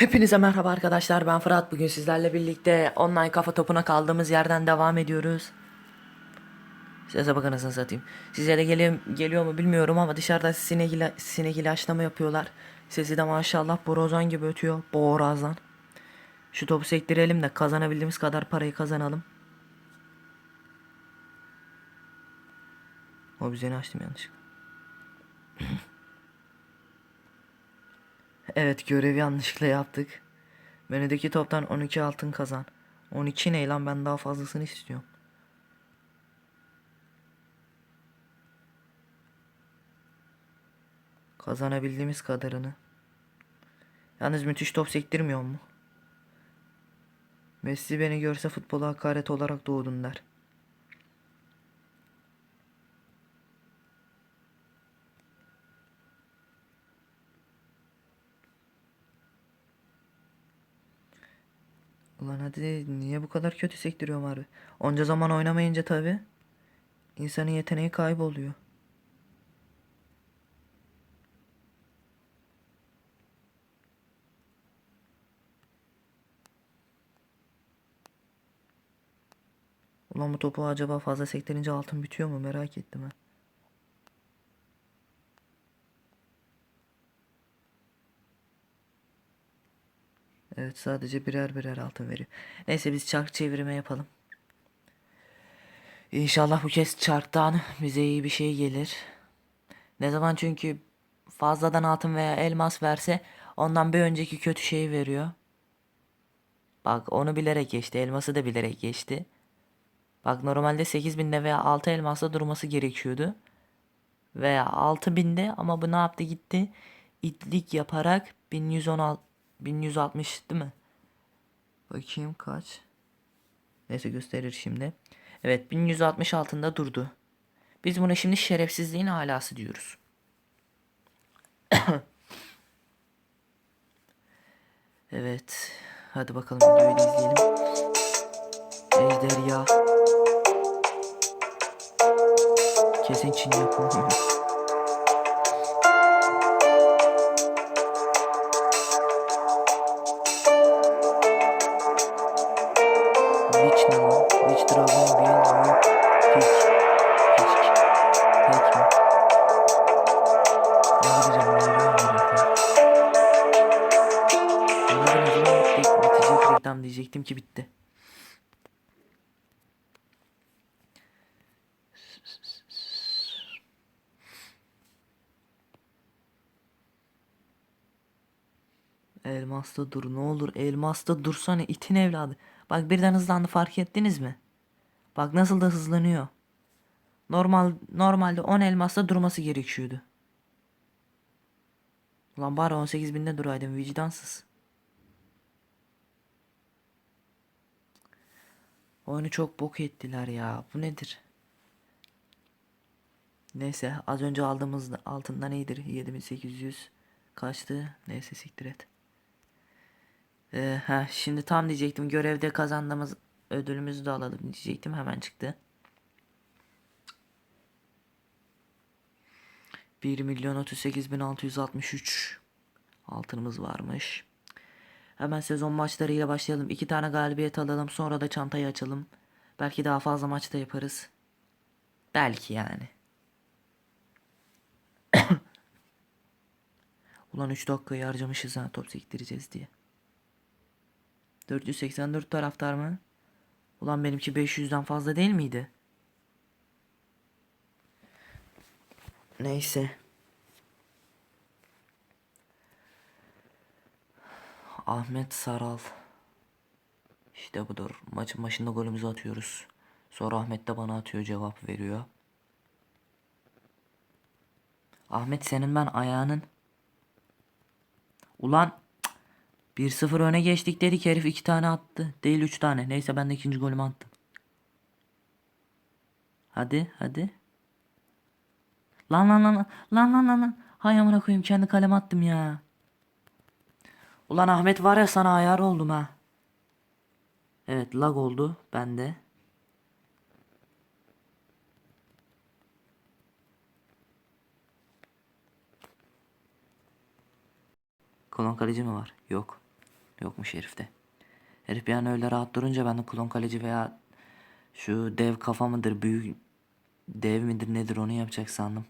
Hepinize merhaba arkadaşlar ben Fırat bugün sizlerle birlikte online kafa topuna kaldığımız yerden devam ediyoruz. Size bakın nasıl satayım. Size de geliyor, geliyor mu bilmiyorum ama dışarıda sinek, ila, sinek ilaçlama yapıyorlar. Sesi de maşallah borazan gibi ötüyor. Borazan. Şu topu sektirelim de kazanabildiğimiz kadar parayı kazanalım. O üzerine açtım yanlışlıkla. Evet görevi yanlışlıkla yaptık. Menüdeki toptan 12 altın kazan. 12 ne lan ben daha fazlasını istiyorum. Kazanabildiğimiz kadarını. Yalnız müthiş top sektirmiyor mu? Messi beni görse futbola hakaret olarak doğdun der. Ulan hadi niye bu kadar kötü sektiriyorum harbi? Onca zaman oynamayınca tabi insanın yeteneği kayboluyor. Ulan bu topu acaba fazla sektirince altın bitiyor mu merak ettim ha. Evet sadece birer birer altın veriyor. Neyse biz çark çevirme yapalım. İnşallah bu kez çarktan bize iyi bir şey gelir. Ne zaman çünkü fazladan altın veya elmas verse ondan bir önceki kötü şeyi veriyor. Bak onu bilerek geçti. Elması da bilerek geçti. Bak normalde 8000'de veya 6 elmasla durması gerekiyordu. Veya 6000'de ama bu ne yaptı gitti. İtlik yaparak 1116 1160 değil mi? Bakayım kaç. Neyse gösterir şimdi. Evet 1160 altında durdu. Biz buna şimdi şerefsizliğin alası diyoruz. evet. Hadi bakalım videoyu da izleyelim. Ejderha. Kesin Çin yapımı. Dragon Wheel Peach Peach Pek mi? Ne. Ne zaman bitti, bitecek reklam diyecektim ki bitti. Elmas'ta dur ne olur Elmas'ta dursana itin evladı. Bak birden hızlandı fark ettiniz mi? Bak nasıl da hızlanıyor. Normal normalde 10 elmasla durması gerekiyordu. Ulan bari 18 binde duraydım vicdansız. Oyunu çok bok ettiler ya. Bu nedir? Neyse az önce aldığımız altından iyidir. 7800 kaçtı? Neyse siktir et. Ee, heh, şimdi tam diyecektim görevde kazandığımız ödülümüzü de alalım diyecektim hemen çıktı. 1 milyon 38 bin 663 altınımız varmış. Hemen sezon maçlarıyla başlayalım. İki tane galibiyet alalım sonra da çantayı açalım. Belki daha fazla maçta yaparız. Belki yani. Ulan 3 dakikayı harcamışız ha top sektireceğiz diye. 484 taraftar mı? Ulan benimki 500'den fazla değil miydi? Neyse. Ahmet Saral. İşte budur. Maçın başında golümüzü atıyoruz. Sonra Ahmet de bana atıyor cevap veriyor. Ahmet senin ben ayağının. Ulan 1-0 öne geçtik dedik herif 2 tane attı. Değil 3 tane. Neyse ben de ikinci golümü attım. Hadi hadi. Lan lan lan lan lan lan lan. Hay amına koyayım kendi kaleme attım ya. Ulan Ahmet var ya sana ayar oldum ha. Evet lag oldu bende. Kolon kaleci mi var? Yok. Yokmuş herifte. Herif an öyle rahat durunca ben de klon kaleci veya şu dev kafa mıdır büyük dev midir nedir onu yapacak sandım.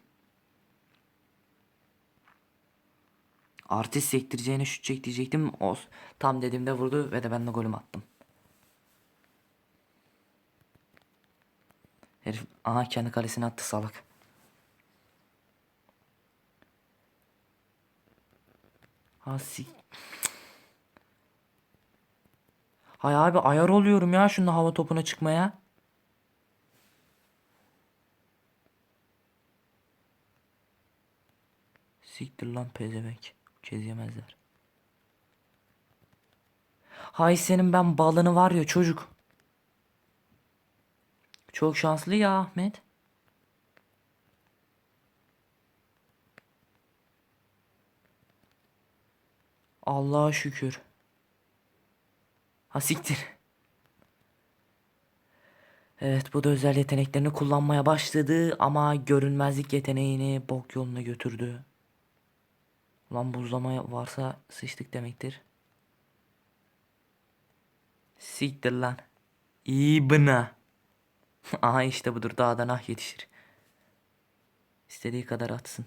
Artist sektireceğine şut çek diyecektim. O tam dediğimde vurdu ve de ben de golümü attım. Herif aha kendi kalesine attı salak. Ha sik. Hay abi ayar oluyorum ya şunda hava topuna çıkmaya. Siktir lan pezevenk. Kez yemezler. Hay senin ben balını var ya çocuk. Çok şanslı ya Ahmet. Allah'a şükür. Ha siktir. Evet bu da özel yeteneklerini kullanmaya başladı ama görünmezlik yeteneğini bok yoluna götürdü. Ulan buzlama varsa sıçtık demektir. Siktir lan. İyi bına. Aha işte budur dağdan ah yetişir. İstediği kadar atsın.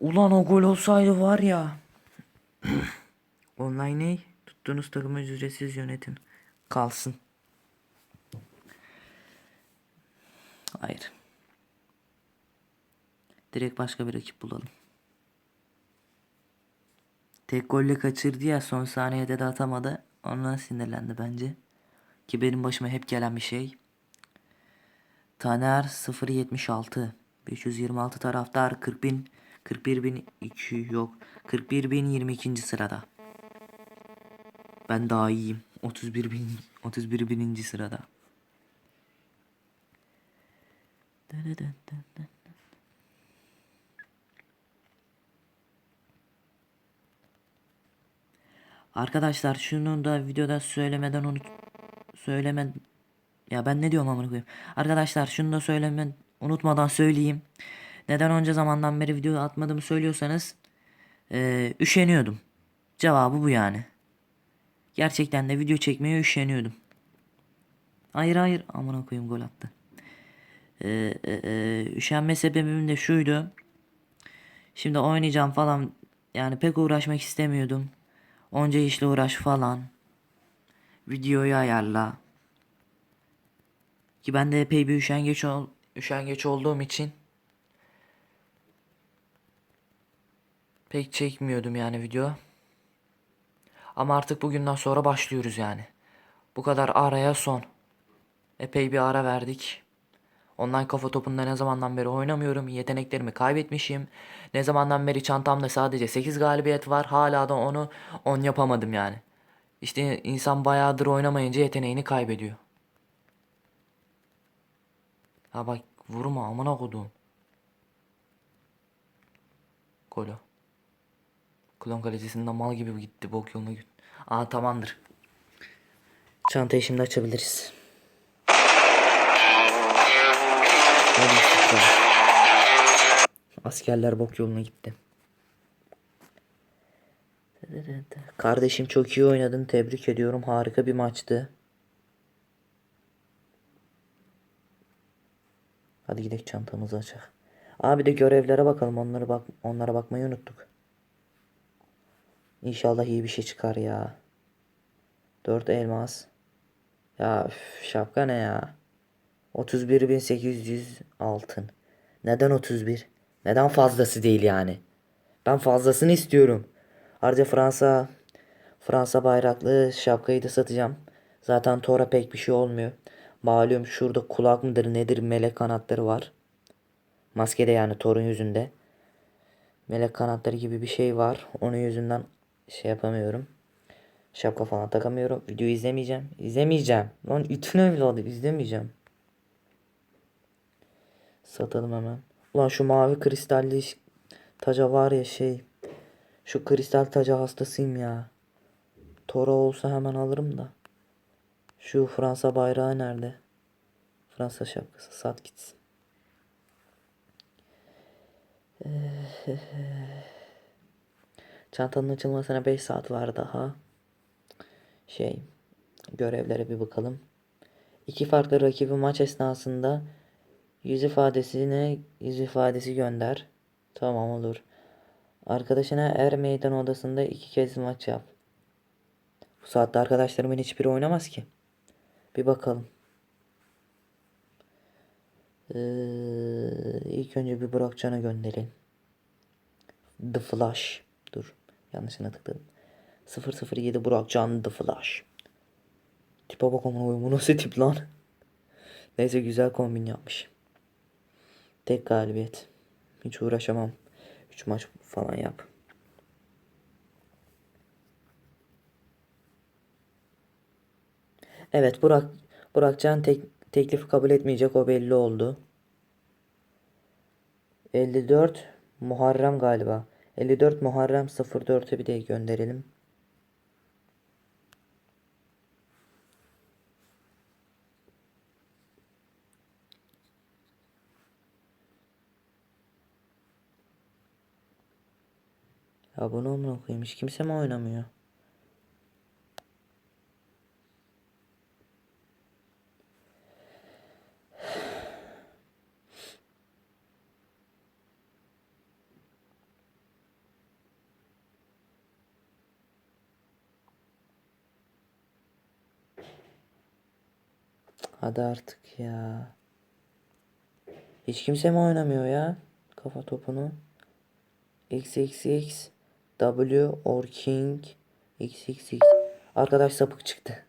Ulan o gol olsaydı var ya. Online ne? Tuttuğunuz takımı ücretsiz yönetin. Kalsın. Hayır. Direkt başka bir rakip bulalım. Tek golle kaçırdı ya son saniyede de atamadı. Ona sinirlendi bence. Ki benim başıma hep gelen bir şey. Taner 076 526 taraftar 40 bin 41 bin 2 yok 41 bin 22. sırada. Ben daha iyiyim. 31 bin 31 bininci sırada. Arkadaşlar şunu da videoda söylemeden unut söyleme ya ben ne diyorum amına koyayım. Arkadaşlar şunu da söyleme unutmadan söyleyeyim. Neden onca zamandan beri video atmadığımı söylüyorsanız e, üşeniyordum. Cevabı bu yani. Gerçekten de video çekmeye üşeniyordum. Hayır hayır amına koyayım gol attı. Ee, e, e, üşenme sebebim de şuydu. Şimdi oynayacağım falan yani pek uğraşmak istemiyordum. Onca işle uğraş falan. Videoyu ayarla. Ki ben de epey bir üşengeç, ol, üşengeç olduğum için pek çekmiyordum yani video. Ama artık bugünden sonra başlıyoruz yani. Bu kadar araya son. Epey bir ara verdik. Online kafa topunda ne zamandan beri oynamıyorum. Yeteneklerimi kaybetmişim. Ne zamandan beri çantamda sadece 8 galibiyet var. Hala da onu 10 yapamadım yani. İşte insan bayağıdır oynamayınca yeteneğini kaybediyor. Ha bak vurma amına kodum. Golo. Klon kalecisinden mal gibi gitti bok yoluna gitti. Aa tamamdır. Çantayı şimdi açabiliriz. Askerler bok yoluna gitti. Kardeşim çok iyi oynadın. Tebrik ediyorum. Harika bir maçtı. Hadi gidelim çantamızı açak. Abi de görevlere bakalım. Onlara bak onlara bakmayı unuttuk. İnşallah iyi bir şey çıkar ya. 4 elmas. Ya üf, şapka ne ya? 31.800 altın. Neden 31? Neden fazlası değil yani? Ben fazlasını istiyorum. Ayrıca Fransa Fransa bayraklı şapkayı da satacağım. Zaten Tora pek bir şey olmuyor. Malum şurada kulak mıdır nedir melek kanatları var. Maskede yani Thor'un yüzünde. Melek kanatları gibi bir şey var. Onun yüzünden şey yapamıyorum. Şapka falan takamıyorum. Videoyu izlemeyeceğim. İzlemeyeceğim. Lan ütün evladı izlemeyeceğim. Satalım hemen. Ulan şu mavi kristalli taca var ya şey. Şu kristal taca hastasıyım ya. Tora olsa hemen alırım da. Şu Fransa bayrağı nerede? Fransa şapkası sat gitsin. Çantanın açılmasına 5 saat var daha. Şey görevlere bir bakalım. İki farklı rakibi maç esnasında yüz ifadesine yüz ifadesi gönder. Tamam olur. Arkadaşına er meydan odasında iki kez maç yap. Bu saatte arkadaşlarımın hiçbiri oynamaz ki. Bir bakalım. Ee, ilk önce bir Burakcan'a gönderin. The Flash. Dur. Yanlışına tıkladım. 007 Burakcan The Flash. Tipe bak. Bu nasıl tip lan? Neyse güzel kombin yapmış. Tek galibiyet. Hiç uğraşamam. 3 maç falan yap. Evet Burak Burakcan tek, teklifi kabul etmeyecek o belli oldu. 54 Muharrem galiba. 54 Muharrem 04'e bir de gönderelim. Amına koyayım hiç kimse mi oynamıyor? Hadi artık ya. Hiç kimse mi oynamıyor ya? Kafa topunu. XXX W or King XXX Arkadaş sapık çıktı.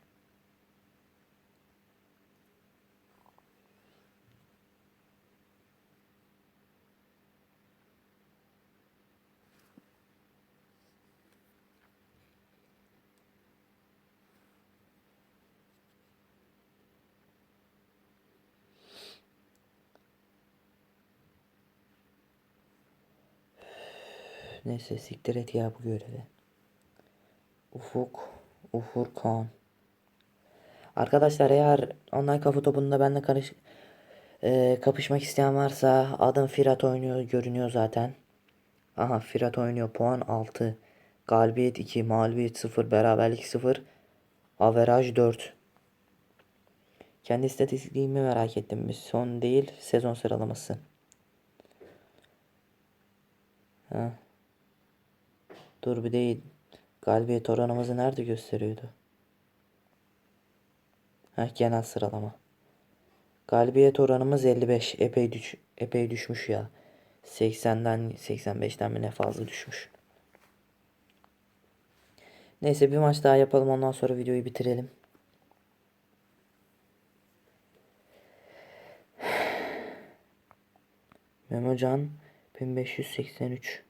Neyse siktir et ya bu görevi. Ufuk. Ufurkan. Arkadaşlar eğer online kafa topunda benimle karış e, kapışmak isteyen varsa adım Firat oynuyor görünüyor zaten. Aha Firat oynuyor puan 6. Galibiyet 2, mağlubiyet 0, beraberlik 0, averaj 4. Kendi istatistiğimi merak ettim. Bir son değil sezon sıralaması. Ha. Dur bir değil. Galibiyet oranımızı nerede gösteriyordu? Heh, genel sıralama. Galibiyet oranımız 55. Epey düş epey düşmüş ya. 80'den 85'ten mi ne fazla düşmüş. Neyse bir maç daha yapalım ondan sonra videoyu bitirelim. Memocan 1583.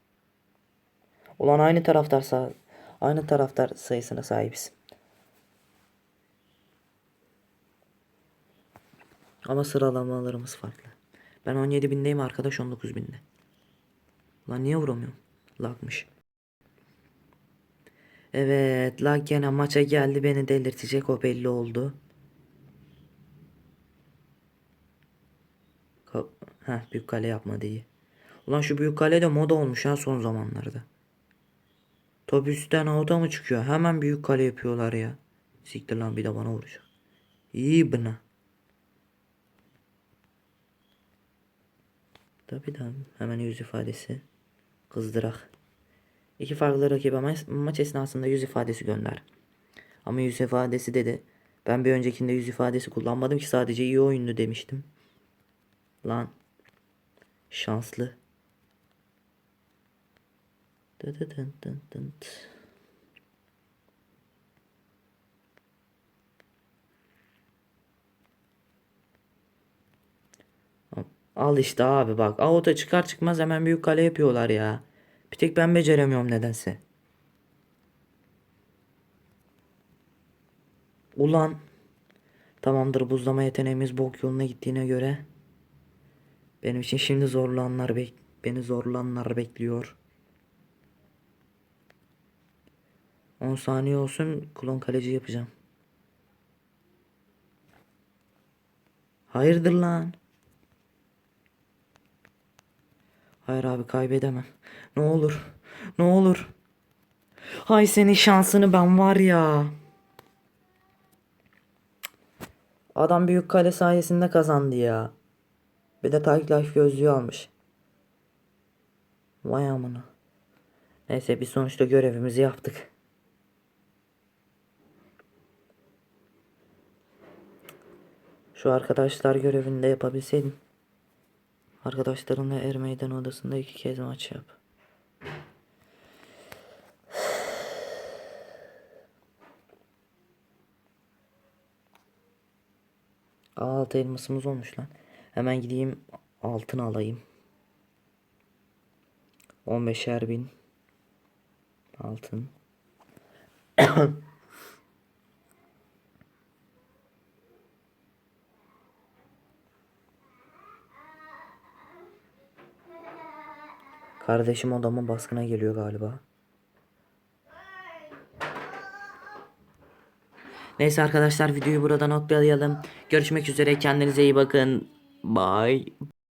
Ulan aynı taraftar sağ aynı taraftar sayısına sahibiz. Ama sıralamalarımız farklı. Ben 17 bindeyim arkadaş 19 binde. Lan niye vuramıyorum? Lagmış. Evet lag gene maça geldi beni delirtecek o belli oldu. Ka Heh büyük kale yapmadı iyi. Ulan şu büyük kale de moda olmuş ha son zamanlarda. Top üstten avuta mı çıkıyor? Hemen büyük kale yapıyorlar ya. Siktir lan bir de bana vuracak. İyi bına. Tabi da hemen yüz ifadesi. Kızdırak. İki farklı rakip ama maç esnasında yüz ifadesi gönder. Ama yüz ifadesi dedi. Ben bir öncekinde yüz ifadesi kullanmadım ki sadece iyi oyundu demiştim. Lan. Şanslı. Al işte abi bak. Avuta çıkar çıkmaz hemen büyük kale yapıyorlar ya. Bir tek ben beceremiyorum nedense. Ulan. Tamamdır buzlama yeteneğimiz bok yoluna gittiğine göre. Benim için şimdi zorlu anlar bek beni zorlu anlar bekliyor. 10 saniye olsun klon kaleci yapacağım. Hayırdır lan? Hayır abi kaybedemem. Ne olur. Ne olur. Hay senin şansını ben var ya. Adam büyük kale sayesinde kazandı ya. Bir de takip gözlüğü almış. Vay amına. Neyse biz sonuçta görevimizi yaptık. Şu arkadaşlar görevini de yapabilseydim. Arkadaşlarınla er meydan odasında iki kez maç yap. Altı elmasımız olmuş lan. Hemen gideyim altın alayım. 15'er bin altın. Kardeşim odama baskına geliyor galiba. Neyse arkadaşlar videoyu burada noktalayalım. Görüşmek üzere kendinize iyi bakın. Bye.